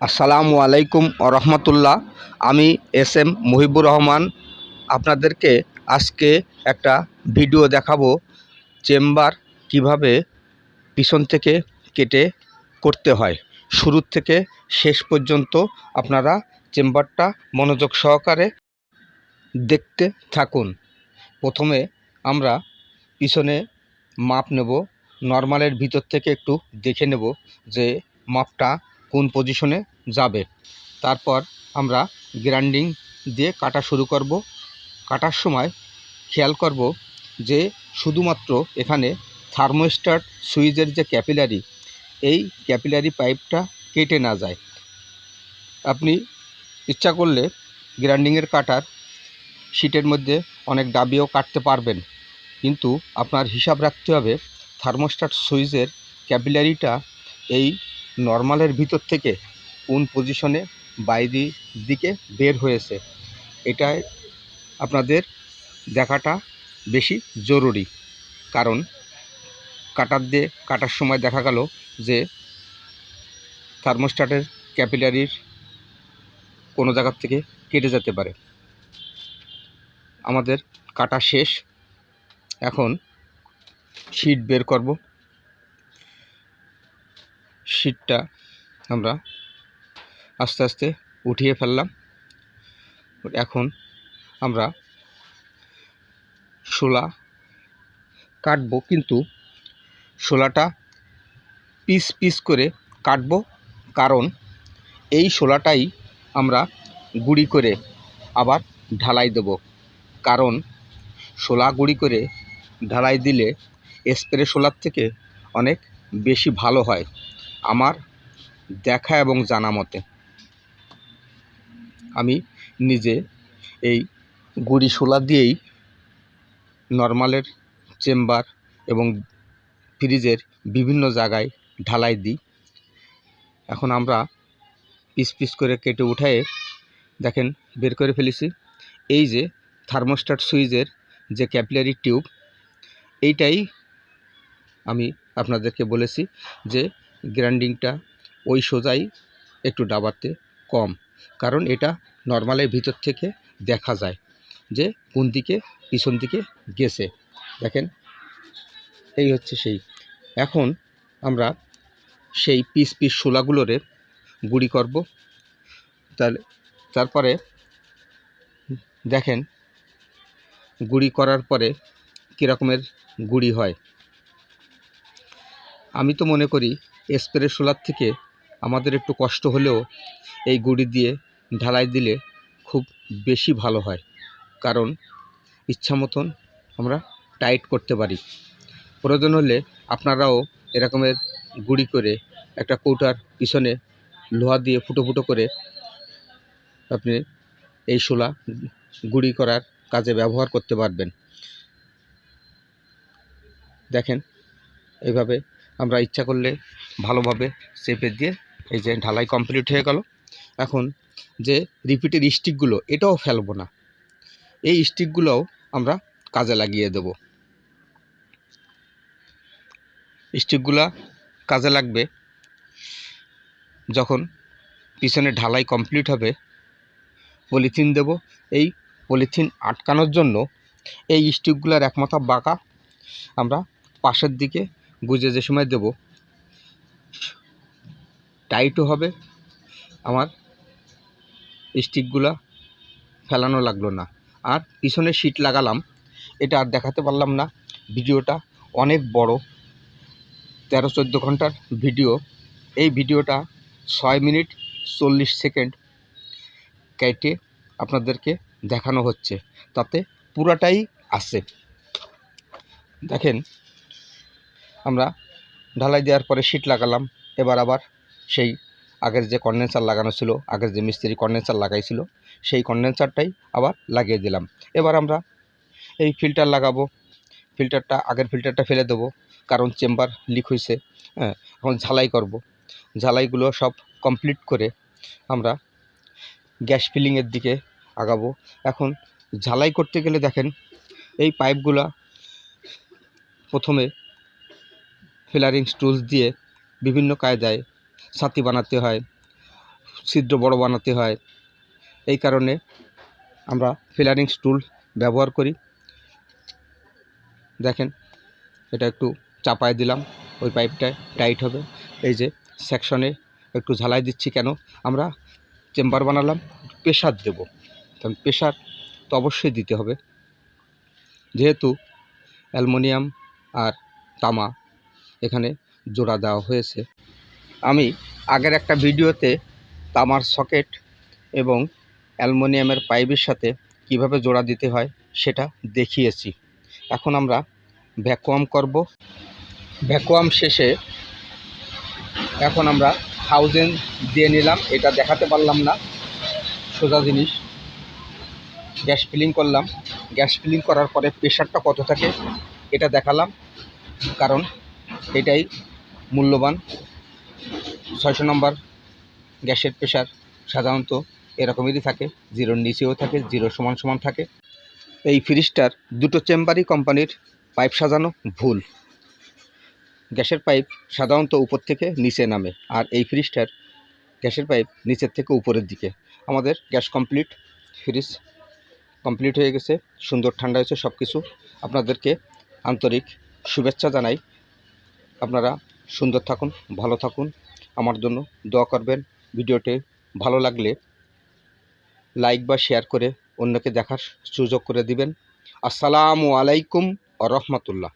আসসালামু আলাইকুম রহমতুল্লাহ। আমি এস এম মুহিবুর রহমান। আপনাদেরকে আজকে একটা ভিডিও দেখাবো চেম্বার কীভাবে পিছন থেকে কেটে করতে হয়। শুরুর থেকে শেষ পর্যন্ত আপনারা চেম্বারটা মনোযোগ সহকারে দেখতে থাকুন। প্রথমে আমরা পিছনে মাপ নেব। নর্মালের ভিতর থেকে একটু দেখে নেব যে মাপটা কোন পজিশনে যাবে। তারপর আমরা গ্রাইন্ডিং দিয়ে কাটা শুরু করব। কাটার সময় খেয়াল করব যে শুধুমাত্র এখানে থার্মোস্ট্যাট সুইচের যে ক্যাপিলারি এই ক্যাপিলারি পাইপটা কেটে না যায়। আপনি ইচ্ছা করলে গ্রাইন্ডিংয়ের কাটার শিটের মধ্যে অনেক ডাবিও কাটতে পারবেন। কিন্তু আপনার হিসাব রাখতে হবে থার্মোস্টার সুইচের ক্যাপিলারিটা এই নর্মালের ভিতর থেকে কোন পজিশনে বাইরে দিকে বের হয়েছে, এটাই আপনাদের দেখাটা বেশি জরুরি। কারণ কাটার দিয়ে কাটার সময় দেখা গেল যে থার্মোস্ট্যাটের ক্যাপিলারির কোনো জায়গার থেকে কেটে যেতে পারে। আমাদের কাটা শেষ। এখন শিট বের করব। শিটটা আমরা আস্তে আস্তে উঠিয়ে ফেললাম। এখন আমরা শোলা কাটবো, কিন্তু শোলাটা পিস পিস করে কাটবো, কারণ এই শোলাটাই আমরা গুঁড়ি করে আবার ঢালাই দেব। কারণ শোলা গুঁড়ি করে ঢালাই দিলে স্প্রে শোলার থেকে অনেক বেশি ভালো হয়। আমার দেখা এবং জানা মতে। আমি নিজে এই গুড়ি শোলা দিয়েই নর্মালের চেম্বার এবং ফ্রিজের বিভিন্ন জায়গায় ঢালাই দিই। এখন আমরা পিস পিস করে কেটে উঠায়ে দেখেন বের করে ফেলেছি। এই যে থার্মোস্ট্যাট সুইচের যে ক্যাপিলারি টিউব, এইটাই আমি আপনাদেরকে বলেছি যে গ্রাইন্ডিংটা ওই সোজাই একটু ডাবাতে কম। কারণ এটা নর্মালের ভিতর থেকে দেখা যায় যে কোন দিকে পিছন দিকে গেছে। দেখেন, এই হচ্ছে সেই। এখন আমরা সেই পিস পিস শোলাগুলোরে গুঁড়ি করব। তাহলে, তারপরে দেখেন, গুঁড়ি করার পরে কীরকমের গুঁড়ি হয়। আমি তো মনে করি স্প্রে শোলার থেকে আমাদের একটু কষ্ট হলেও এই গুঁড়ি দিয়ে ঢালাই দিলে খুব বেশি ভালো হয়। কারণ ইচ্ছা মতন আমরা টাইট করতে পারি। প্রয়োজন হলে আপনারাও এরকমের গুঁড়ি করে একটা কৌটার পিছনে লোহা দিয়ে ফুটো ফুটো করে আপনি এই শোলা গুঁড়ি করার কাজে ব্যবহার করতে পারবেন। দেখেন, এইভাবে আমরা ইচ্ছা করলে ভালোভাবে চেপে দিয়ে এই যে ঢালাই কমপ্লিট হয়ে গেল। এখন যে রিপিটের স্টিকগুলো এটাও ফেলব না। এই স্টিকগুলোও আমরা কাজে লাগিয়ে দেব। স্টিকগুলা কাজে লাগবে যখন পিছনে ঢালাই কমপ্লিট হবে পলিথিন দেব। এই পলিথিন আটকানোর জন্য এই স্টিকগুলার এক মাথা বাঁকা আমরা পাশের দিকে গুজে যে সময় দেব। টাইটও হবে। আমার স্টিকগুলা ফেলানো লাগল না। আর পিছনে শিট লাগালাম। এটা আর দেখাতে পারলাম না। ভিডিওটা অনেক বড়। তেরো চোদ্দ ঘণ্টার ভিডিও। এই ভিডিওটা ছয় মিনিট চল্লিশ সেকেন্ড কেটে আপনাদেরকে দেখানো হচ্ছে। তাতে পুরাটাই আছে। দেখেন আমরা ঢালাই দেওয়ার পরে শিট লাগালাম। এবার আবার সেই আগের যে কন্ডেন্সার লাগানো ছিল, আগের যে মিস্ত্রি কন্ডেন্সার লাগাইছিল, সেই কন্ডেন্সারটাই আবার লাগিয়ে দিলাম। এবার আমরা এই ফিল্টার লাগাবো। ফিল্টারটা আগের ফিল্টারটা ফেলে দেবো, কারণ চেম্বার লিক হয়েছে হ্যাঁ এখন ঝালাই করব। ঝালাইগুলো সব কমপ্লিট করে আমরা গ্যাস ফিলিংয়ের দিকে আগাবো। এখন ঝালাই করতে গেলে দেখেন, এই পাইপগুলা প্রথমে ফিলারিং টুলস দিয়ে বিভিন্ন কায়দায় ছাতি বানাতে হয়, ছিদ্র বড় বানাতে হয়। এই কারণে আমরা ফিলারিং স্টুল ব্যবহার করি। দেখেন, এটা একটু চাপায় দিলাম, ওই পাইপটা টাইট হবে। এই যে সেকশনে একটু ঝালাই দিচ্ছি কেন, আমরা চেম্বার বানালাম প্রেশার দেব। কারণ প্রেশার তো অবশ্যই দিতে হবে। যেহেতু অ্যালমোনিয়াম আর তামা এখানে জোড়া দেওয়া হয়েছে। আমি আগের একটা ভিডিওতে তামার সকেট এবং অ্যালমোনিয়ামের পাইপের সাথে কীভাবে জোড়া দিতে হয় সেটা দেখিয়েছি। এখন আমরা ভ্যাকুয়াম করব। ভ্যাকুয়াম শেষে এখন আমরা থাউজেন্ড দিয়ে নিলাম, এটা দেখাতে পারলাম না। সোজা জিনিস, গ্যাস ফিলিং করলাম। গ্যাস ফিলিং করার পরে প্রেশারটা কত থাকে এটা দেখালাম, কারণ এটাই মূল্যবান। ছয়শো নম্বর, গ্যাসের প্রেশার সাধারণত এরকমেরই থাকে, জিরোর নিচেও থাকে, জিরো সমান সমান থাকে। এই ফ্রিজটার দুটো চেম্বারই কোম্পানির পাইপ সাজানো ভুল। গ্যাসের পাইপ সাধারণত উপর থেকে নিচে নামে আর এই ফ্রিজটার গ্যাসের পাইপ নিচের থেকে উপরের দিকে। আমাদের গ্যাস কমপ্লিট, ফ্রিজ কমপ্লিট হয়ে গেছে, সুন্দর ঠান্ডা হয়েছে সব কিছু আপনাদেরকে আন্তরিক শুভেচ্ছা জানাই। আপনারা সুন্দর থাকুন, ভালো থাকুন। আমার জন্য দোয়া করবেন। ভিডিওটি ভালো লাগলে লাইক বা শেয়ার করে অন্যকে দেখার সুযোগ করে দিবেন। আসসালামু আলাইকুম রহমতুল্লাহ।